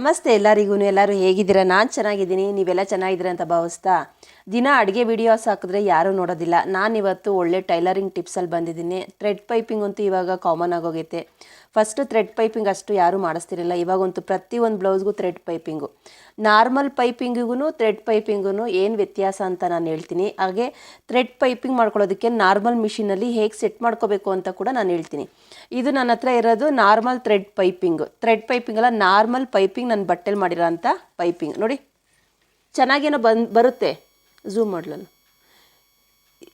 ನಮಸ್ತೆ ಎಲ್ಲರಿಗೂ. ಎಲ್ಲರೂ ಹೇಗಿದ್ದೀರಾ? ನಾನು ಚೆನ್ನಾಗಿದ್ದೀನಿ. ನೀವೆಲ್ಲ ಚೆನ್ನಾಗಿದ್ದೀರಾ ಅಂತ ಭಾವಿಸ್ತಾ ದಿನ ಅಡುಗೆ ವಿಡಿಯೋಸ್ ಹಾಕಿದ್ರೆ ಯಾರೂ ನೋಡೋದಿಲ್ಲ. ನಾನು ಇವತ್ತು ಒಳ್ಳೆ ಟೈಲರಿಂಗ್ ಟಿಪ್ಸಲ್ಲಿ ಬಂದಿದ್ದೀನಿ. ಥ್ರೆಡ್ ಪೈಪಿಂಗ್ ಅಂತೂ ಇವಾಗ ಕಾಮನ್ ಆಗೋಗೈತೆ. ಫಸ್ಟು ಥ್ರೆಡ್ ಪೈಪಿಂಗ್ ಅಷ್ಟು ಯಾರೂ ಮಾಡಿಸ್ತಿರಲಿಲ್ಲ ಇವಾಗಂತೂ ಪ್ರತಿಯೊಂದು ಬ್ಲೌಸ್ಗೂ ಥ್ರೆಡ್ ಪೈಪಿಂಗು ನಾರ್ಮಲ್ ಪೈಪಿಂಗಿಗೂ ಥ್ರೆಡ್ ಪೈಪಿಂಗೂ ಏನು ವ್ಯತ್ಯಾಸ ಅಂತ ನಾನು ಹೇಳ್ತೀನಿ. ಹಾಗೆ ಥ್ರೆಡ್ ಪೈಪಿಂಗ್ ಮಾಡ್ಕೊಳ್ಳೋದಕ್ಕೆ ನಾರ್ಮಲ್ ಮಿಷಿನಲ್ಲಿ ಹೇಗೆ ಸೆಟ್ ಮಾಡ್ಕೋಬೇಕು ಅಂತ ಕೂಡ ನಾನು ಹೇಳ್ತೀನಿ. ಇದು ನನ್ನ ಹತ್ರ ಇರೋದು normal thread piping thread piping ಅಲ್ಲ ನಾರ್ಮಲ್ ಪೈಪಿಂಗ್ ನನ್ನ ಬಟ್ಟೆಲಿ ಮಾಡಿರೋ ಪೈಪಿಂಗ್ ನೋಡಿ, ಚೆನ್ನಾಗೇನೋ ಬಂದು, ಬರುತ್ತೆ. ಝೂಮ್ ಮಾಡಲಲ್ಲ.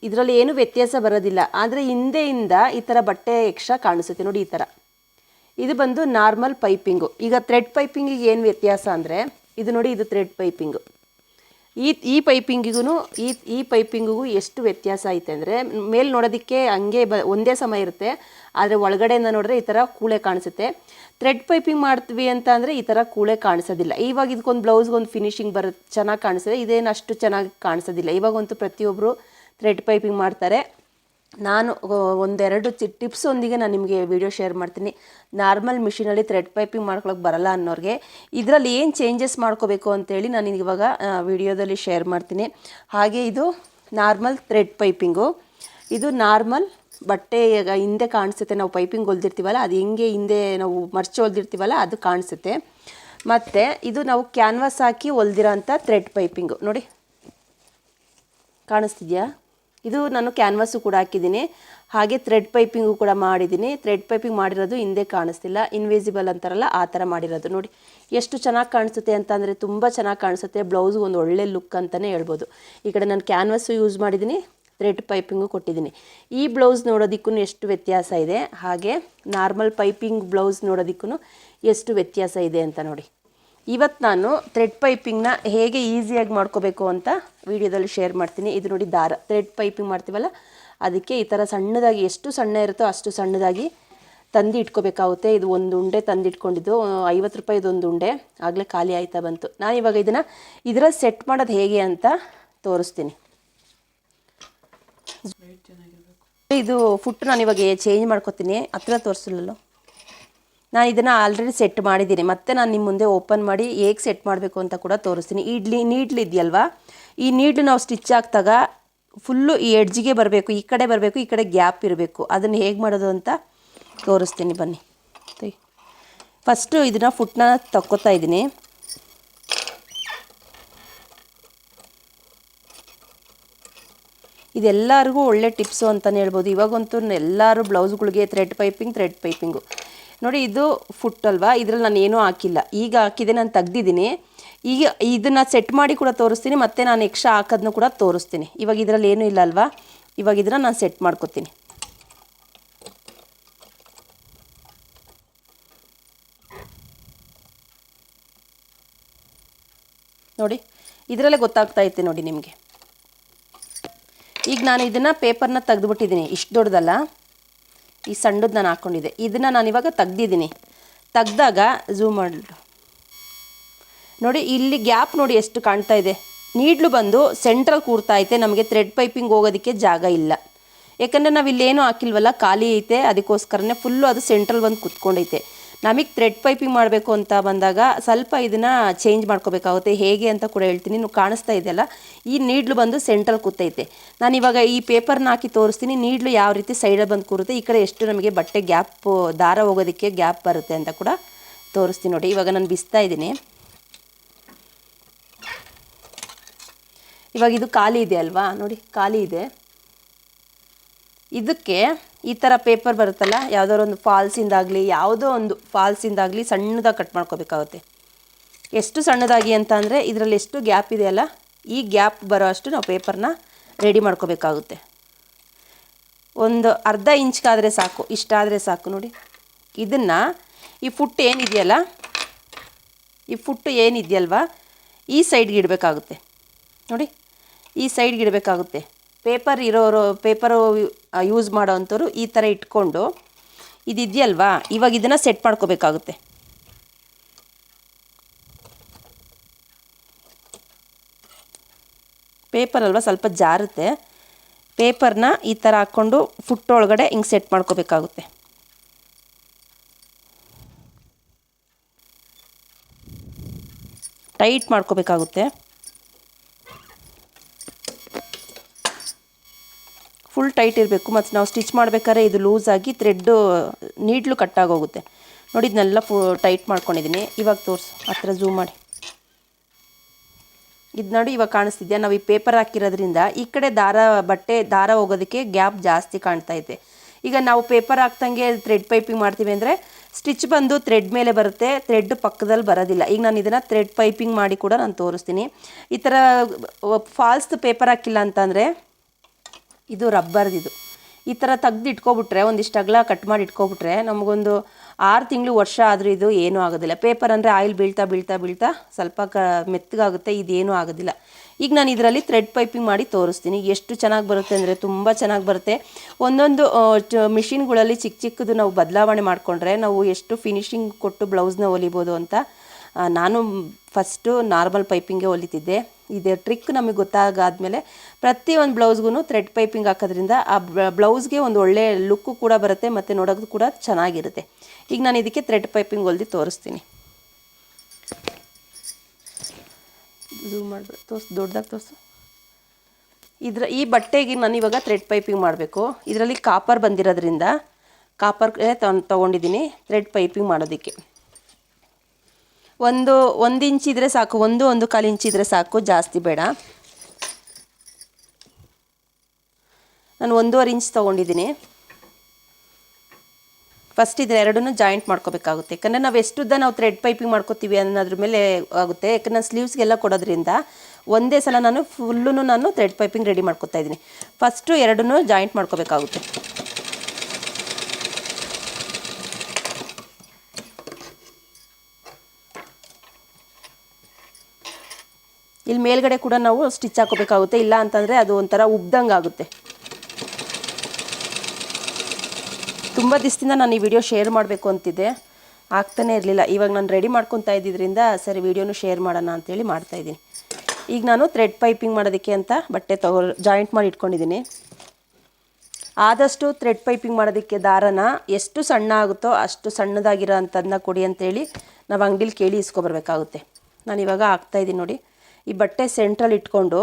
ಇದರಲ್ಲಿ ಏನು ವ್ಯತ್ಯಾಸ ಬರೋದಿಲ್ಲ. ಆದರೆ ಹಿಂದೆಯಿಂದ ಈ ಥರ ಬಟ್ಟೆ ಎಕ್ಸ್ಟ್ರಾ ಕಾಣಿಸುತ್ತೆ. ನೋಡಿ ಈ ಥರ ಇದು ಬಂದು ನಾರ್ಮಲ್ ಪೈಪಿಂಗು ಈಗ ಥ್ರೆಡ್ ಪೈಪಿಂಗಿಗೆ ಏನು ವ್ಯತ್ಯಾಸ ಅಂದರೆ, ಇದು ನೋಡಿ ಇದು ಥ್ರೆಡ್ ಪೈಪಿಂಗು ಈ ಈ ಪೈಪಿಂಗಿಗೂ ಈ ಈ ಪೈಪಿಂಗಿಗೂ ಎಷ್ಟು ವ್ಯತ್ಯಾಸ ಐತೆ ಅಂದರೆ, ಮೇಲೆ ನೋಡೋದಕ್ಕೆ ಹಂಗೆ ಬ, ಒಂದೇ ಸಮ ಇರುತ್ತೆ, ಆದರೆ ಒಳಗಡೆಯಿಂದ ನೋಡಿದ್ರೆ ಈ ಥರ ಕೂಳೆ ಕಾಣಿಸುತ್ತೆ. ಥ್ರೆಡ್ ಪೈಪಿಂಗ್ ಮಾಡ್ತೀವಿ ಅಂತ ಅಂದರೆ ಈ ಥರ ಕೂಳೆ ಕಾಣಿಸೋದಿಲ್ಲ. ಇವಾಗ ಇದಕ್ಕೊಂದು ಬ್ಲೌಸ್ಗೊಂದು ಫಿನಿಶಿಂಗ್ ಬರುತ್ತೆ ಚೆನ್ನಾಗಿ ಕಾಣಿಸುತ್ತೆ ಇದೇನು ಅಷ್ಟು ಚೆನ್ನಾಗಿ ಕಾಣಿಸೋದಿಲ್ಲ. ಇವಾಗಂತೂ ಪ್ರತಿಯೊಬ್ಬರು ಥ್ರೆಡ್ ಪೈಪಿಂಗ್ ಮಾಡ್ತಾರೆ. ನಾನು ಒಂದೆರಡು ಚಿ ಟಿಪ್ಸ್ ಒಂದಿಗೆ ನಾನು ನಿಮಗೆ ವಿಡಿಯೋ ಶೇರ್ ಮಾಡ್ತೀನಿ. ನಾರ್ಮಲ್ ಮಿಷಿನಲ್ಲಿ ಥ್ರೆಡ್ ಪೈಪಿಂಗ್ ಮಾಡ್ಕೊಳಕ್ಕೆ ಬರಲ್ಲ ಅನ್ನೋರಿಗೆ, ಇದರಲ್ಲಿ ಏನು ಚೇಂಜಸ್ ಮಾಡ್ಕೋಬೇಕು ಅಂತೇಳಿ ನಾನು ಇವಾಗ ವಿಡಿಯೋದಲ್ಲಿ ಶೇರ್ ಮಾಡ್ತೀನಿ. ಹಾಗೆ ಇದು ನಾರ್ಮಲ್ ಥ್ರೆಡ್ ಪೈಪಿಂಗು ಇದು ನಾರ್ಮಲ್ ಬಟ್ಟೆ ಹಿಂದೆ ಕಾಣಿಸುತ್ತೆ. ನಾವು ಪೈಪಿಂಗ್ ಹೊಲ್ದಿರ್ತೀವಲ್ಲ, ಅದು ಹೆಂಗೆ ಹಿಂದೆ ನಾವು ಮರ್ಚಿ ಹೊಲ್ದಿರ್ತೀವಲ್ಲ, ಅದು ಕಾಣಿಸುತ್ತೆ. ಮತ್ತು ಇದು ನಾವು ಕ್ಯಾನ್ವಾಸ್ ಹಾಕಿ ಹೊಲ್ದಿರೋ ಅಂಥ ಥ್ರೆಡ್ ಪೈಪಿಂಗು ನೋಡಿ. ಕಾಣಿಸ್ತಿದ್ಯಾ? ಇದು ನಾನು ಕ್ಯಾನ್ವಾಸು ಕೂಡ ಹಾಕಿದ್ದೀನಿ. ಹಾಗೆ ಥ್ರೆಡ್ ಪೈಪಿಂಗು ಕೂಡ ಮಾಡಿದ್ದೀನಿ. ಥ್ರೆಡ್ ಪೈಪಿಂಗ್ ಮಾಡಿರೋದು ಹಿಂದೆ ಕಾಣಿಸ್ತಿಲ್ಲ. ಇನ್ವಿಸಿಬಲ್ ಅಂತಾರಲ್ಲ, ಆ ಥರ ಮಾಡಿರೋದು. ನೋಡಿ, ಎಷ್ಟು ಚೆನ್ನಾಗಿ ಕಾಣಿಸುತ್ತೆ ಅಂತ ಅಂದರೆ ತುಂಬ ಚೆನ್ನಾಗಿ ಕಾಣಿಸುತ್ತೆ. ಬ್ಲೌಸ್ಗೆ ಒಂದು ಒಳ್ಳೆ ಲುಕ್ ಅಂತಲೇ ಹೇಳ್ಬೋದು. ಈ ಕಡೆ ನಾನು ಕ್ಯಾನ್ವಸ್ಸು ಯೂಸ್ ಮಾಡಿದ್ದೀನಿ. ಥ್ರೆಡ್ ಪೈಪಿಂಗು ಕೊಟ್ಟಿದ್ದೀನಿ. ಈ ಬ್ಲೌಸ್ ನೋಡೋದಕ್ಕೂ ಎಷ್ಟು ವ್ಯತ್ಯಾಸ ಇದೆ? ಹಾಗೆ ನಾರ್ಮಲ್ ಪೈಪಿಂಗ್ ಬ್ಲೌಸ್ ನೋಡೋದಕ್ಕೂ ಎಷ್ಟು ವ್ಯತ್ಯಾಸ ಇದೆ ಅಂತ ನೋಡಿ. ಇವತ್ತು ನಾನು ಥ್ರೆಡ್ ಪೈಪಿಂಗ್ನ ಹೇಗೆ ಈಸಿಯಾಗಿ ಮಾಡ್ಕೋಬೇಕು ಅಂತ ವಿಡಿಯೋದಲ್ಲಿ ಶೇರ್ ಮಾಡ್ತೀನಿ. ಇದು ನೋಡಿ ದಾರ ಥ್ರೆಡ್ ಪೈಪಿಂಗ್ ಮಾಡ್ತೀವಲ್ಲ? ಅದಕ್ಕೆ ಈ ಥರ ಸಣ್ಣದಾಗಿ ಎಷ್ಟು ಸಣ್ಣ ಇರುತ್ತೋ ಅಷ್ಟು ಸಣ್ಣದಾಗಿ ತಂದು ಇಟ್ಕೋಬೇಕಾಗುತ್ತೆ. ಇದು ಒಂದು ಉಂಡೆ ತಂದು ಇಟ್ಕೊಂಡಿದ್ದು. ಐವತ್ತು ರೂಪಾಯಿ ಇದೊಂದು ಉಂಡೆ. ಆಗಲೇ ಖಾಲಿ ಆಯ್ತಾ ಬಂತು. ನಾನು ಇವಾಗ ಇದನ್ನು ಇದರ ಸೆಟ್ ಮಾಡೋದು ಹೇಗೆ ಅಂತ ತೋರಿಸ್ತೀನಿ. ಇದು ಫುಟ್ ನಾನು ಇವಾಗ ಚೇಂಜ್ ಮಾಡ್ಕೋತೀನಿ. ಹತ್ರ ತೋರಿಸಲಲ್ಲೋ ನಾನು ಇದನ್ನು ಆಲ್ರೆಡಿ ಸೆಟ್ ಮಾಡಿದ್ದೀನಿ. ಮತ್ತೆ ನಾನು ನಿಮ್ಮ ಮುಂದೆ ಓಪನ್ ಮಾಡಿ ಹೇಗೆ ಸೆಟ್ ಮಾಡಬೇಕು ಅಂತ ಕೂಡ ತೋರಿಸ್ತೀನಿ. ಇಡ್ಲಿ, ನೀಡ್ಲು ಇದೆಯಲ್ವಾ? ಈ ನೀಡ್ಲು ನಾವು ಸ್ಟಿಚ್ ಹಾಕಿದಾಗ ಫುಲ್ಲು ಈ ಎಡ್ಜಿಗೆ ಬರಬೇಕು, ಈ ಕಡೆ ಬರಬೇಕು, ಈ ಕಡೆ ಗ್ಯಾಪ್ ಇರಬೇಕು. ಅದನ್ನು ಹೇಗೆ ಮಾಡೋದು ಅಂತ ತೋರಿಸ್ತೀನಿ ಬನ್ನಿ. ಫಸ್ಟು ಇದನ್ನು ಫುಟ್ನ ತಕ್ಕೋತಾ ಇದ್ದೀನಿ. ಇದೆಲ್ಲರಿಗೂ ಒಳ್ಳೆ ಟಿಪ್ಸು ಅಂತಲೇ ಹೇಳ್ಬೋದು. ಇವಾಗಂತೂ ಎಲ್ಲರೂ ಬ್ಲೌಸ್ಗಳಿಗೆ ಥ್ರೆಡ್ ಪೈಪಿಂಗ್ ಥ್ರೆಡ್ ಪೈಪಿಂಗು ನೋಡಿ, ಇದು ಫುಟ್ ಅಲ್ವಾ? ಇದ್ರಲ್ಲಿ ನಾನು ಏನೂ ಹಾಕಿಲ್ಲ. ಈಗ ಹಾಕಿದೆ, ನಾನು ತೆಗ್ದಿದ್ದೀನಿ. ಈಗ ಇದನ್ನು ಸೆಟ್ ಮಾಡಿ ಕೂಡ ತೋರಿಸ್ತೀನಿ, ಮತ್ತು ನಾನು ಎಕ್ಸ್ಟ್ರಾ ಹಾಕೋದನ್ನು ಕೂಡ ತೋರಿಸ್ತೀನಿ. ಇವಾಗ ಇದರಲ್ಲಿ ಏನೂ ಇಲ್ಲ ಅಲ್ವಾ? ಇವಾಗ ಇದನ್ನು ನಾನು ಸೆಟ್ ಮಾಡ್ಕೊತೀನಿ. ನೋಡಿ, ಇದರಲ್ಲೇ ಗೊತ್ತಾಗ್ತಾ ಇತ್ತು ನೋಡಿ ನಿಮಗೆ. ಈಗ ನಾನು ಇದನ್ನು ಪೇಪರ್ನ ತೆಗೆದುಬಿಟ್ಟಿದ್ದೀನಿ. ಇಷ್ಟು ದೊಡ್ಡದಲ್ಲ? ಈ ಸಣ್ಣದ ನಾನು ಹಾಕ್ಕೊಂಡಿದ್ದೆ ಇದನ್ನು ನಾನು ಇವಾಗ ತೆಗ್ದಿದ್ದೀನಿ. ತೆಗ್ದಾಗ ಝೂಮ್ ಮಾಡಿ ನೋಡಿ, ಇಲ್ಲಿ ಗ್ಯಾಪ್ ನೋಡಿ ಎಷ್ಟು ಕಾಣ್ತಾ ಇದೆ. ನೀಡ್ಲು ಬಂದು ಸೆಂಟ್ರಲ್ ಕೂರ್ತಾ ಐತೆ, ನಮಗೆ ಥ್ರೆಡ್ ಪೈಪಿಂಗ್ ಹೋಗೋದಕ್ಕೆ ಜಾಗ ಇಲ್ಲ. ಯಾಕಂದರೆ ನಾವು ಇಲ್ಲೇನು ಹಾಕಿಲ್ವಲ್ಲ, ಖಾಲಿ ಐತೆ, ಅದಕ್ಕೋಸ್ಕರನೇ ಫುಲ್ಲು ಅದು ಸೆಂಟ್ರಲ್ ಬಂದು ಕುತ್ಕೊಂಡೈತೆ. ನಮಗೆ ಥ್ರೆಡ್ ಪೈಪಿಂಗ್ ಮಾಡಬೇಕು ಅಂತ ಬಂದಾಗ ಸ್ವಲ್ಪ ಇದನ್ನು ಚೇಂಜ್ ಮಾಡ್ಕೋಬೇಕಾಗುತ್ತೆ. ಹೇಗೆ ಅಂತ ಕೂಡ ಹೇಳ್ತೀನಿ. ನೀವು ಕಾಣಿಸ್ತಾ ಇದೆಯಲ್ಲ? ಈ ನೀಡ್ಲು ಬಂದು ಸೆಂಟ್ರಲ್ ಕೂತೈತೆ. ನಾನು ಇವಾಗ ಈ ಪೇಪರ್ನ ಹಾಕಿ ತೋರಿಸ್ತೀನಿ. ನೀಡ್ಲು ಯಾವ ರೀತಿ ಸೈಡಲ್ಲಿ ಬಂದು ಕೂರುತ್ತೆ. ಈ ಕಡೆ ಎಷ್ಟು ನಮಗೆ ಬಟ್ಟೆ ಗ್ಯಾಪ್, ದಾರ ಹೋಗೋದಕ್ಕೆ ಗ್ಯಾಪ್ ಬರುತ್ತೆ ಅಂತ ಕೂಡ ತೋರಿಸ್ತೀನಿ ನೋಡಿ. ಇವಾಗ ನಾನು ಬಿಸ್ತಾ ಇದ್ದೀನಿ. ಇವಾಗ ಇದು ಖಾಲಿ ಇದೆ ಅಲ್ವಾ? ನೋಡಿ, ಖಾಲಿ ಇದೆ. ಇದಕ್ಕೆ ಈ ಥರ ಪೇಪರ್ ಬರುತ್ತಲ್ಲ ಯಾವುದೋ ಒಂದು ಫಾಲ್ಸಿಂದಾಗಲಿ ಯಾವುದೋ ಒಂದು ಫಾಲ್ಸಿಂದಾಗಲಿ ಸಣ್ಣದಾಗಿ ಕಟ್ ಮಾಡ್ಕೋಬೇಕಾಗುತ್ತೆ. ಎಷ್ಟು ಸಣ್ಣದಾಗಿ ಅಂತ ಅಂದರೆ ಇದರಲ್ಲಿ ಎಷ್ಟು ಗ್ಯಾಪ್ ಇದೆಯಲ್ಲ ಈ ಗ್ಯಾಪ್ ಬರೋ ಅಷ್ಟು ನಾವು ಪೇಪರ್ನ ರೆಡಿ ಮಾಡ್ಕೋಬೇಕಾಗುತ್ತೆ. ಒಂದು ಅರ್ಧ ಇಂಚ್ಗಾದರೆ ಸಾಕು ಇಷ್ಟಾದರೆ ಸಾಕು ನೋಡಿ. ಇದನ್ನು, ಈ ಫುಟ್ ಏನಿದೆಯಲ್ಲ, ಈ ಫುಟ್ ಏನಿದೆಯಲ್ವಾ, ಈ ಸೈಡ್ಗೆ ಇಡಬೇಕಾಗುತ್ತೆ. ನೋಡಿ, ಈ ಸೈಡ್ಗೆ ಇಡಬೇಕಾಗುತ್ತೆ. ಪೇಪರ್ ಇರೋರು, ಪೇಪರು ಯೂಸ್ ಮಾಡೋ ಅಂಥವ್ರು ಈ ಥರ ಇಟ್ಕೊಂಡು ಇದಿದೆಯಲ್ವಾ? ಇವಾಗ ಇದನ್ನು ಸೆಟ್ ಮಾಡ್ಕೋಬೇಕಾಗುತ್ತೆ. ಪೇಪರ್ ಅಲ್ವಾ ಸ್ವಲ್ಪ ಜಾರುತ್ತೆ. ಪೇಪರ್ನ ಈ ಥರ ಹಾಕ್ಕೊಂಡು ಫುಟ್ ಒಳಗಡೆ ಹಿಂಗೆ ಸೆಟ್ ಮಾಡ್ಕೋಬೇಕಾಗುತ್ತೆ. ಟೈಟ್ ಮಾಡ್ಕೋಬೇಕಾಗುತ್ತೆ. ಫುಲ್ ಟೈಟ್ ಇರಬೇಕು. ಮತ್ತು ನಾವು ಸ್ಟಿಚ್ ಮಾಡಬೇಕಾದ್ರೆ ಇದು ಲೂಸ್ ಆಗಿ ಥ್ರೆಡ್ಡು ನೀಡ್ಲು ಕಟ್ಟಾಗೋಗುತ್ತೆ. ನೋಡಿ ಇದನ್ನೆಲ್ಲ ಫು ಟೈಟ್ ಮಾಡ್ಕೊಂಡಿದ್ದೀನಿ ಇವಾಗ ತೋರಿಸು. ಹತ್ರ ಝೂಮ್ ಮಾಡಿ. ಇದು ನೋಡಿ ಇವಾಗ ಕಾಣಿಸ್ತಿದ್ಯಾ? ನಾವು ಈ ಪೇಪರ್ ಹಾಕಿರೋದ್ರಿಂದ ಈ ಕಡೆ ದಾರ, ಬಟ್ಟೆ ದಾರ ಹೋಗೋದಕ್ಕೆ ಗ್ಯಾಪ್ ಜಾಸ್ತಿ ಕಾಣ್ತಾ ಇದೆ. ಈಗ ನಾವು ಪೇಪರ್ ಹಾಕ್ದಂಗೆ ಥ್ರೆಡ್ ಪೈಪಿಂಗ್ ಮಾಡ್ತೀವಿ ಅಂದರೆ ಸ್ಟಿಚ್ ಬಂದು ಥ್ರೆಡ್ ಮೇಲೆ ಬರುತ್ತೆ. ಥ್ರೆಡ್ ಪಕ್ಕದಲ್ಲಿ ಬರೋದಿಲ್ಲ. ಈಗ ನಾನು ಇದನ್ನು ಥ್ರೆಡ್ ಪೈಪಿಂಗ್ ಮಾಡಿ ಕೂಡ ನಾನು ತೋರಿಸ್ತೀನಿ. ಈ ಥರ, ಫಾಲ್ಸ್ ಪೇಪರ್ ಹಾಕಿಲ್ಲ ಅಂತಂದರೆ ಇದು ರಬ್ಬರ್ದಿದು ಈ ಥರ ತೆಗ್ದು ಇಟ್ಕೊಬಿಟ್ರೆ, ಒಂದಿಷ್ಟು ಅಗಲ ಕಟ್ ಮಾಡಿ ಇಟ್ಕೊಬಿಟ್ರೆ ನಮಗೊಂದು ಆರು ತಿಂಗಳು ವರ್ಷ ಆದರೂ ಇದು ಏನೂ ಆಗೋದಿಲ್ಲ. ಪೇಪರ್ ಅಂದರೆ ಆಯಿಲ್ ಬೀಳ್ತಾ ಬೀಳ್ತಾ ಬೀಳ್ತಾ ಸ್ವಲ್ಪ ಕ ಮೆತ್ತಗಾಗುತ್ತೆ, ಇದೇನೂ ಆಗೋದಿಲ್ಲ. ಈಗ ನಾನು ಇದರಲ್ಲಿ ಥ್ರೆಡ್ ಪೈಪಿಂಗ್ ಮಾಡಿ ತೋರಿಸ್ತೀನಿ. ಎಷ್ಟು ಚೆನ್ನಾಗಿ ಬರುತ್ತೆ ಅಂದರೆ ತುಂಬ ಚೆನ್ನಾಗಿ ಬರುತ್ತೆ. ಒಂದೊಂದು ಮಿಷಿನ್ಗಳಲ್ಲಿ ಚಿಕ್ಕ ಚಿಕ್ಕದು ನಾವು ಬದಲಾವಣೆ ಮಾಡಿಕೊಂಡ್ರೆ ನಾವು ಎಷ್ಟು ಫಿನಿಶಿಂಗ್ ಕೊಟ್ಟು ಬ್ಲೌಸ್ನ ಹೊಲಿಬೋದು ಅಂತ ನಾನು ಫಸ್ಟು ನಾರ್ಮಲ್ ಪೈಪಿಂಗೇ ಹೊಲಿತಿದ್ದೆ. ಇದು ಟ್ರಿಕ್ ನಮಗೆ ಗೊತ್ತಾಗಾದ್ಮೇಲೆ ಪ್ರತಿಯೊಂದು ಬ್ಲೌಸ್ಗೂ ಥ್ರೆಡ್ ಪೈಪಿಂಗ್ ಹಾಕೋದ್ರಿಂದ ಆ ಬ್ಲೌಸ್ಗೆ ಒಂದು ಒಳ್ಳೆ ಲುಕ್ಕು ಕೂಡ ಬರುತ್ತೆ ಮತ್ತು ನೋಡೋದು ಕೂಡ ಚೆನ್ನಾಗಿರುತ್ತೆ. ಈಗ ನಾನು ಇದಕ್ಕೆ ಥ್ರೆಡ್ ಪೈಪಿಂಗ್ ಹೊಲ್ದು ತೋರಿಸ್ತೀನಿ. ಝೂಮ್ ಮಾಡಿಬಿಟ್ಟು ತೋರ್ಸು ದೊಡ್ಡದಾಗಿ ತೋರಿಸು. ಇದ್ರ, ಈ ಬಟ್ಟೆಗೆ ನಾನು ಇವಾಗ ಥ್ರೆಡ್ ಪೈಪಿಂಗ್ ಮಾಡಬೇಕು. ಇದರಲ್ಲಿ ಕಾಪರ್ ಬಂದಿರೋದ್ರಿಂದ ಕಾಪರ್ ತೊಗೊಂಡಿದ್ದೀನಿ ಥ್ರೆಡ್ ಪೈಪಿಂಗ್ ಮಾಡೋದಕ್ಕೆ. ಒಂದು ಒಂದು ಇಂಚ್ ಇದ್ರೆ ಸಾಕು, ಒಂದು ಒಂದು ಕಾಲು ಇಂಚ್ ಇದ್ರೆ ಸಾಕು, ಜಾಸ್ತಿ ಬೇಡ. ನಾನು ಒಂದೂವರೆ ಇಂಚ್ ತೊಗೊಂಡಿದ್ದೀನಿ. ಫಸ್ಟ್ ಇದು ಎರಡನ್ನೂ ಜಾಯಿಂಟ್ ಮಾಡ್ಕೋಬೇಕಾಗುತ್ತೆ. ಯಾಕಂದರೆ ನಾವು ಎಷ್ಟುದ್ದ ನಾವು ಥ್ರೆಡ್ ಪೈಪಿಂಗ್ ಮಾಡ್ಕೋತೀವಿ ಅನ್ನೋದ್ರ ಮೇಲೆ ಆಗುತ್ತೆ. ಯಾಕಂದರೆ ನಾನು ಸ್ಲೀವ್ಸ್ಗೆಲ್ಲ ಕೊಡೋದ್ರಿಂದ ಒಂದೇ ಸಲ ನಾನು ಫುಲ್ಲು ನಾನು ಥ್ರೆಡ್ ಪೈಪಿಂಗ್ ರೆಡಿ ಮಾಡ್ಕೊತಾ ಇದ್ದೀನಿ. ಫಸ್ಟು ಎರಡನ್ನೂ ಜಾಯಿಂಟ್ ಮಾಡ್ಕೋಬೇಕಾಗುತ್ತೆ. ಇಲ್ಲಿ ಮೇಲ್ಗಡೆ ಕೂಡ ನಾವು ಸ್ಟಿಚ್ ಹಾಕೋಬೇಕಾಗುತ್ತೆ. ಇಲ್ಲ ಅಂತಂದರೆ ಅದು ಒಂಥರ ಉಬ್ದಂಗೆ ಆಗುತ್ತೆ. ತುಂಬ ದಿವಸದಿಂದ ನಾನು ಈ ವಿಡಿಯೋ ಶೇರ್ ಮಾಡಬೇಕು ಅಂತಿದ್ದೆ. ಆಗ್ತಾನೆ ಇರಲಿಲ್ಲ. ಇವಾಗ ನಾನು ರೆಡಿ ಮಾಡ್ಕೊತಾ ಇದ್ದಿದ್ದರಿಂದ ಸರಿ ವಿಡಿಯೋನು ಶೇರ್ ಮಾಡೋಣ ಅಂತೇಳಿ ಮಾಡ್ತಾಯಿದ್ದೀನಿ ಈಗ ನಾನು ಥ್ರೆಡ್ ಪೈಪಿಂಗ್ ಮಾಡೋದಕ್ಕೆ ಅಂತ ಬಟ್ಟೆ ತಗೋ ಜಾಯಿಂಟ್ ಮಾಡಿ ಇಟ್ಕೊಂಡಿದ್ದೀನಿ. ಆದಷ್ಟು ಥ್ರೆಡ್ ಪೈಪಿಂಗ್ ಮಾಡೋದಕ್ಕೆ ದಾರನ ಎಷ್ಟು ಸಣ್ಣ ಆಗುತ್ತೋ ಅಷ್ಟು ಸಣ್ಣದಾಗಿರೋ ಅಂಥದನ್ನ ಕೊಡಿ ಅಂತೇಳಿ ನಾವು ಅಂಗಡಿಲಿ ಕೇಳಿ ಇಸ್ಕೊಬರ್ಬೇಕಾಗುತ್ತೆ. ನಾನು ಇವಾಗ ಹಾಕ್ತಾಯಿದ್ದೀನಿ ನೋಡಿ. ಈ ಬಟ್ಟೆ ಸೆಂಟ್ರಲ್ಲಿ ಇಟ್ಕೊಂಡು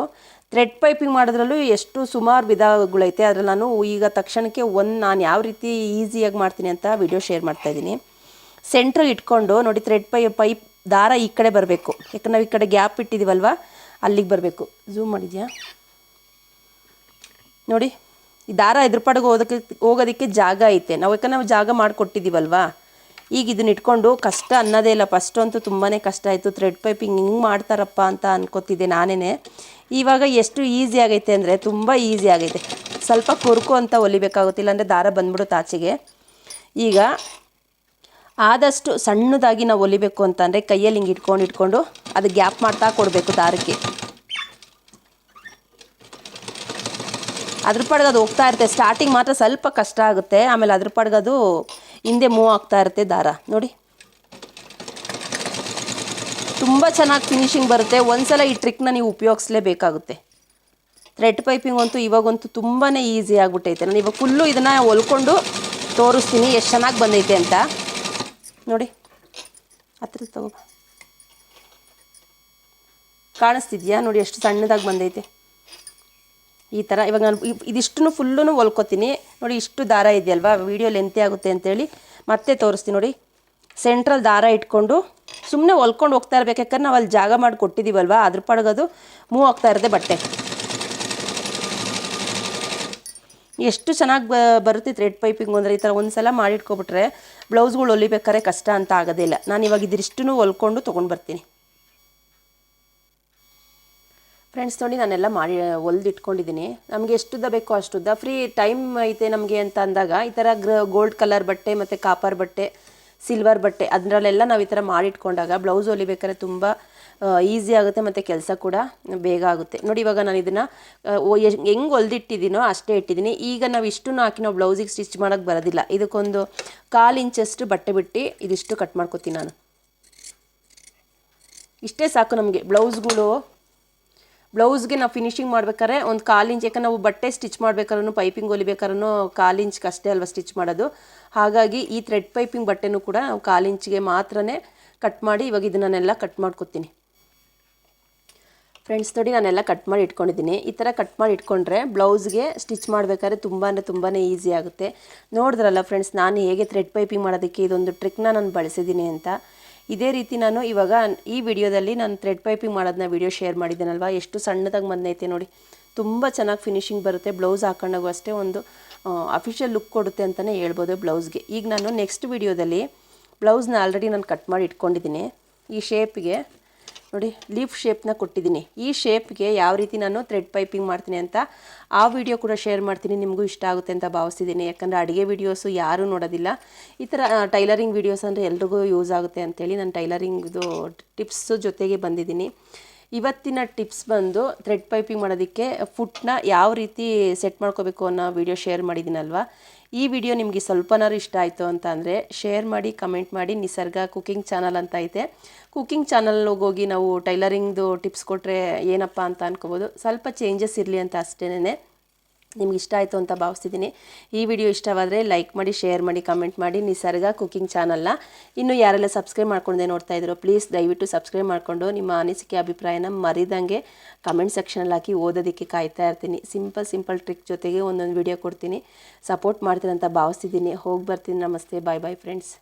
ಥ್ರೆಡ್ ಪೈಪಿಂಗ್ ಮಾಡೋದ್ರಲ್ಲೂ ಎಷ್ಟು ಸುಮಾರು ವಿಧಗಳೈತೆ. ಅದ್ರಲ್ಲಿ ನಾನು ಈಗ ತಕ್ಷಣಕ್ಕೆ ಒಂದು ನಾನು ಯಾವ ರೀತಿ ಈಸಿಯಾಗಿ ಮಾಡ್ತೀನಿ ಅಂತ ವಿಡಿಯೋ ಶೇರ್ ಮಾಡ್ತಾಯಿದ್ದೀನಿ ಸೆಂಟ್ರಲ್ ಇಟ್ಕೊಂಡು ನೋಡಿ ಥ್ರೆಡ್ ಪೈ ಪೈಪ್ ದಾರ ಈ ಕಡೆ ಬರಬೇಕು. ಯಾಕಂದ್ರೆ ನಾವು ಈ ಕಡೆ ಗ್ಯಾಪ್ ಇಟ್ಟಿದ್ದೀವಲ್ವ ಅಲ್ಲಿಗೆ ಬರಬೇಕು. ಝೂಮ್ ಮಾಡಿದ್ಯಾ? ನೋಡಿ, ಈ ದಾರ ಎದುರುಪಾಡಿಗೆ ಹೋಗೋದಕ್ಕೆ ಹೋಗೋದಕ್ಕೆ ಜಾಗ ಐತೆ. ನಾವು ಯಾಕಂದ್ರೆ ನಾವು ಜಾಗ ಮಾಡಿಕೊಟ್ಟಿದ್ದೀವಲ್ವಾ ಈಗ ಇದನ್ನ ಇಟ್ಕೊಂಡು ಕಷ್ಟ ಅನ್ನೋದೇ ಇಲ್ಲ. ಫಸ್ಟ್ ಅಂತೂ ತುಂಬಾ ಕಷ್ಟ ಆಯಿತು. ಥ್ರೆಡ್ ಪೈಪಿಂಗ್ ಹಿಂಗೆ ಮಾಡ್ತಾರಪ್ಪ ಅಂತ ಅನ್ಕೋತಿದ್ದೆ ನಾನೇ ಇವಾಗ ಎಷ್ಟು ಈಸಿ ಆಗೈತೆ ಅಂದರೆ ತುಂಬ ಈಸಿ ಆಗೈತೆ. ಸ್ವಲ್ಪ ಕುರ್ಕು ಅಂತ ಹೊಲಿಬೇಕಾಗುತ್ತೆ ಇಲ್ಲಾಂದರೆ ದಾರ ಬಂದ್ಬಿಡುತ್ತೆ ಆಚೆಗೆ. ಈಗ ಆದಷ್ಟು ಸಣ್ಣದಾಗಿ ನಾವು ಹೊಲಿಬೇಕು ಅಂತಂದರೆ ಕೈಯಲ್ಲಿ ಹಿಂಗೆ ಇಟ್ಕೊಂಡು ಇಟ್ಕೊಂಡು ಅದು ಗ್ಯಾಪ್ ಮಾಡ್ತಾ ಕೊಡಬೇಕು ದಾರಕ್ಕೆ. ಅದ್ರ ಅದು ಹೋಗ್ತಾ ಇರುತ್ತೆ. ಸ್ಟಾರ್ಟಿಂಗ್ ಮಾತ್ರ ಸ್ವಲ್ಪ ಕಷ್ಟ ಆಗುತ್ತೆ. ಆಮೇಲೆ ಅದ್ರ ಅದು ಹಿಂದೆ ಮೂವ್ ಆಗ್ತಾ ಇರುತ್ತೆ ದಾರ. ನೋಡಿ. ತುಂಬ ಚೆನ್ನಾಗಿ ಫಿನಿಶಿಂಗ್ ಬರುತ್ತೆ. ಒಂದ್ಸಲ ಈ ಟ್ರಿಕ್ನ ನೀವು ಉಪಯೋಗಿಸ್ಲೇಬೇಕಾಗುತ್ತೆ. ಥ್ರೆಡ್ ಪೈಪಿಂಗ್ ಅಂತೂ ಇವಾಗಂತೂ ತುಂಬಾ ಈಸಿ ಆಗಿಬಿಟ್ಟೈತೆ. ನಾನು ಇವಾಗ ಫುಲ್ಲು ಇದನ್ನು ಹೊಲ್ಕೊಂಡು ತೋರಿಸ್ತೀನಿ ಎಷ್ಟು ಚೆನ್ನಾಗಿ ಬಂದೈತೆ ಅಂತ. ನೋಡಿ. ಹತ್ರ ತಗೋ. ಕಾಣಿಸ್ತಿದ್ಯಾ? ನೋಡಿ, ಎಷ್ಟು ಸಣ್ಣದಾಗಿ ಬಂದೈತೆ. ಈ ಥರ ಇವಾಗ ನಾನು ಇದಿಷ್ಟು ಫುಲ್ಲು ಹೊಲ್ಕೊತೀನಿ. ನೋಡಿ ಇಷ್ಟು ದಾರ ಇದೆಯಲ್ವಾ? ವೀಡಿಯೋ ಲೆಂತಿ ಆಗುತ್ತೆ ಅಂತೇಳಿ ಮತ್ತೆ ತೋರಿಸ್ತೀನಿ ನೋಡಿ. ಸೆಂಟ್ರಲ್ ದಾರ ಇಟ್ಕೊಂಡು ಸುಮ್ಮನೆ ಹೊಲ್ಕೊಂಡು ಹೋಗ್ತಾ ಇರ್ಬೇಕು. ಯಾಕಂದ್ರೆ ನಾವು ಅಲ್ಲಿ ಜಾಗ ಮಾಡಿ ಕೊಟ್ಟಿದ್ದೀವಲ್ವ ಅದ್ರ ಪಡಗದು ಮೂವ್ ಆಗ್ತಾ ಇರುತ್ತೆ ಬಟ್ಟೆ. ಎಷ್ಟು ಚೆನ್ನಾಗಿ ಬ, ಬರುತ್ತೆ ಥ್ರೆಡ್ ಪೈಪಿಂಗ್ ಅಂದರೆ. ಈ ಥರ ಒಂದು ಸಲ ಮಾಡಿಟ್ಕೊಬಿಟ್ರೆ ಬ್ಲೌಸ್ಗಳು ಹೊಲಿಬೇಕಾದ್ರೆ ಕಷ್ಟ ಅಂತ ಆಗೋದಿಲ್ಲ ನಾನು ಇವಾಗ ಇದಿಷ್ಟು ಹೊಲ್ಕೊಂಡು ತೊಗೊಂಡು ಬರ್ತೀನಿ. ಫ್ರೆಂಡ್ಸ್ ನೋಡಿ ನಾನೆಲ್ಲ ಮಾಡಿ ಹೊಲ್ದು ಇಟ್ಕೊಂಡಿದ್ದೀನಿ ನಮಗೆ ಎಷ್ಟುದ್ದ ಬೇಕೋ ಅಷ್ಟುದ್ದ ಫ್ರೀ ಟೈಮ್ ಐತೆ ನಮಗೆ ಅಂತ ಅಂದಾಗ, ಈ ಥರ ಗ್ರ ಗೋಲ್ಡ್ ಕಲರ್ ಬಟ್ಟೆ ಮತ್ತು ಕಾಪರ್ ಬಟ್ಟೆ ಸಿಲ್ವರ್ ಬಟ್ಟೆ, ಅದರಲ್ಲೆಲ್ಲ ನಾವು ಈ ಥರ ಮಾಡಿಟ್ಕೊಂಡಾಗ ಬ್ಲೌಸ್ ಹೊಲಿಬೇಕಾದ್ರೆ ತುಂಬ ಈಸಿ ಆಗುತ್ತೆ ಮತ್ತು ಕೆಲಸ ಕೂಡ ಬೇಗ ಆಗುತ್ತೆ. ನೋಡಿ ಇವಾಗ ನಾನು ಇದನ್ನು ಹೆಂಗೆ ಹೊಲ್ದಿಟ್ಟಿದ್ದೀನೋ ಅಷ್ಟೇ ಇಟ್ಟಿದ್ದೀನಿ ಈಗ ನಾವು ಇಷ್ಟನ್ನು ಹಾಕಿ ನಾವು ಬ್ಲೌಸಿಗೆ ಸ್ಟಿಚ್ ಮಾಡೋಕ್ಕೆ ಬರೋದಿಲ್ಲ. ಇದಕ್ಕೊಂದು ಕಾಲು ಇಂಚಷ್ಟು ಬಟ್ಟೆ ಬಿಟ್ಟು ಇದಿಷ್ಟು ಕಟ್ ಮಾಡ್ಕೊತೀನಿ ನಾನು. ಇಷ್ಟೇ ಸಾಕು ನಮಗೆ. ಬ್ಲೌಸ್ಗಳು ಬ್ಲೌಸ್ಗೆ ನಾವು ಫಿನಿಶಿಂಗ್ ಮಾಡ್ಬೇಕಾದ್ರೆ ಒಂದು ಕಾಲು ಇಂಚ್, ಯಾಕಂದ್ರೆ ನಾವು ಬಟ್ಟೆ ಸ್ಟಿಚ್ ಮಾಡ್ಬೇಕಾದ್ರೂ ಪೈಪಿಂಗ್ ಹೊಲಿಬೇಕಾದ್ರೂ ಕಾಲು ಇಂಚ್ಗೆ ಅಷ್ಟೇ ಅಲ್ವಾ ಸ್ಟಿಚ್ ಮಾಡೋದು. ಹಾಗಾಗಿ ಈ ಥ್ರೆಡ್ ಪೈಪಿಂಗ್ ಬಟ್ಟೆನೂ ಕೂಡ ನಾವು ಕಾಲು ಇಂಚಿಗೆ ಮಾತ್ರನೇ ಕಟ್ ಮಾಡಿ ಇವಾಗ ಇದನ್ನೆಲ್ಲ ಕಟ್ ಮಾಡ್ಕೊತೀನಿ. ಫ್ರೆಂಡ್ಸ್ ನೋಡಿ ನಾನೆಲ್ಲ ಕಟ್ ಮಾಡಿ ಇಟ್ಕೊಂಡಿದ್ದೀನಿ. ಈ ಥರ ಕಟ್ ಮಾಡಿ ಇಟ್ಕೊಂಡ್ರೆ ಬ್ಲೌಸ್ಗೆ ಸ್ಟಿಚ್ ಮಾಡಬೇಕಾದ್ರೆ ತುಂಬ ಅಂದರೆ ತುಂಬಾ ಈಸಿ ಆಗುತ್ತೆ. ನೋಡಿದ್ರಲ್ಲ ಫ್ರೆಂಡ್ಸ್ ನಾನು ಹೇಗೆ ಥ್ರೆಡ್ ಪೈಪಿಂಗ್ ಮಾಡೋದಕ್ಕೆ ಇದೊಂದು ಟ್ರಿಕ್ನ ನಾನು ಬಳಸಿದ್ದೀನಿ ಅಂತ. ಇದೇ ರೀತಿ ನಾನು ಇವಾಗ ಈ ವಿಡಿಯೋದಲ್ಲಿ ನಾನು ಥ್ರೆಡ್ ಪೈಪಿಂಗ್ ಮಾಡೋದನ್ನ ವಿಡಿಯೋ ಶೇರ್ ಮಾಡಿದ್ದೇನಲ್ವಾ? ಎಷ್ಟು ಸಣ್ಣದಾಗಿ ಬಂದೈತೆ ನೋಡಿ. ತುಂಬ ಚೆನ್ನಾಗಿ ಫಿನಿಶಿಂಗ್ ಬರುತ್ತೆ. ಬ್ಲೌಸ್ ಹಾಕೊಂಡಾಗೂ ಅಷ್ಟೇ ಒಂದು ಅಫಿಷಿಯಲ್ ಲುಕ್ ಕೊಡುತ್ತೆ ಅಂತಲೇ ಹೇಳ್ಬೋದು ಬ್ಲೌಸ್ಗೆ ಈಗ ನಾನು ನೆಕ್ಸ್ಟ್ ವಿಡಿಯೋದಲ್ಲಿ ಬ್ಲೌಸ್ನ ಆಲ್ರೆಡಿ ನಾನು ಕಟ್ ಮಾಡಿ ಇಟ್ಕೊಂಡಿದ್ದೀನಿ. ಈ ಶೇಪ್ಗೆ ನೋಡಿ ಲೀಫ್ ಶೇಪ್ನ ಕೊಟ್ಟಿದ್ದೀನಿ. ಈ ಶೇಪ್ಗೆ ಯಾವ ರೀತಿ ನಾನು ಥ್ರೆಡ್ ಪೈಪಿಂಗ್ ಮಾಡ್ತೀನಿ ಅಂತ ಆ ವಿಡಿಯೋ ಕೂಡ ಶೇರ್ ಮಾಡ್ತೀನಿ. ನಿಮಗೂ ಇಷ್ಟ ಆಗುತ್ತೆ ಅಂತ ಭಾವಿಸ್ತಿದ್ದೀನಿ. ಯಾಕಂದರೆ ಅಡುಗೆ ವಿಡಿಯೋಸು ಯಾರೂ ನೋಡೋದಿಲ್ಲ. ಈ ಥರ ಟೈಲರಿಂಗ್ ವಿಡಿಯೋಸ್ ಅಂದರೆ ಎಲ್ರಿಗೂ ಯೂಸ್ ಆಗುತ್ತೆ ಅಂತೇಳಿ ನಾನು ಟೈಲರಿಂಗ್ದು ಟಿಪ್ಸು ಜೊತೆಗೆ ಬಂದಿದ್ದೀನಿ. ಇವತ್ತಿನ ಟಿಪ್ಸ್ ಬಂದು ಥ್ರೆಡ್ ಪೈಪಿಂಗ್ ಮಾಡೋದಕ್ಕೆ ಫುಟ್ನ ಯಾವ ರೀತಿ ಸೆಟ್ ಮಾಡ್ಕೋಬೇಕು ಅನ್ನೋ ವಿಡಿಯೋ ಶೇರ್ ಮಾಡಿದ್ದೀನಲ್ವ? ಈ ವಿಡಿಯೋ ನಿಮಗೆ ಸ್ವಲ್ಪನಾರು ಇಷ್ಟ ಆಯಿತು ಅಂತ ಅಂದರೆ ಶೇರ್ ಮಾಡಿ ಕಮೆಂಟ್ ಮಾಡಿ. ನಿಸರ್ಗ ಕುಕಿಂಗ್ ಚಾನಲ್ ಅಂತ ಐತೆ. ಕುಕಿಂಗ್ ಚಾನಲ್ಗೆ ಹೋಗಿ ನಾವು ಟೈಲರಿಂಗ್ದು ಟಿಪ್ಸ್ ಕೊಟ್ಟರೆ ಏನಪ್ಪ ಅಂತ ಅನ್ಕೋಬೋದು. ಸ್ವಲ್ಪ ಚೇಂಜಸ್ ಇರಲಿ ಅಂತ ಅಷ್ಟೇನೆ ನಿಮ್ಗೆ ಇಷ್ಟ ಆಯಿತು ಅಂತ ಭಾವಿಸ್ತಿದ್ದೀನಿ. ಈ ವಿಡಿಯೋ ಇಷ್ಟವಾದರೆ ಲೈಕ್ ಮಾಡಿ, ಶೇರ್ ಮಾಡಿ, ಕಮೆಂಟ್ ಮಾಡಿ. ನಿಸರ್ಗ ಕುಕಿಂಗ್ ಚಾನಲ್ನ ಇನ್ನು ಯಾರೆಲ್ಲ ಸಬ್ಸ್ಕ್ರೈಬ್ ಮಾಡ್ಕೊಂಡೆ ನೋಡ್ತಾ ಇದ್ರು, ಪ್ಲೀಸ್ ದಯವಿಟ್ಟು ಸಬ್ಸ್ಕ್ರೈಬ್ ಮಾಡಿಕೊಂಡು ನಿಮ್ಮ ಅನಿಸಿಕೆ, ಅಭಿಪ್ರಾಯನ ಮರಿದಂಗೆ ಕಮೆಂಟ್ ಸೆಕ್ಷನಲ್ಲಿ ಹಾಕಿ ಓದೋದಕ್ಕೆ ಕಾಯ್ತಾ ಇರ್ತೀನಿ. ಸಿಂಪಲ್ ಸಿಂಪಲ್ ಟ್ರಿಕ್ ಜೊತೆಗೆ ಒಂದೊಂದು ವಿಡಿಯೋ ಕೊಡ್ತೀನಿ. ಸಪೋರ್ಟ್ ಮಾಡ್ತೀರಂತ ಭಾವಿಸ್ತಿದ್ದೀನಿ. ಹೋಗಿ ಬರ್ತೀನಿ. ನಮಸ್ತೆ. ಬಾಯ್ ಬಾಯ್ ಫ್ರೆಂಡ್ಸ್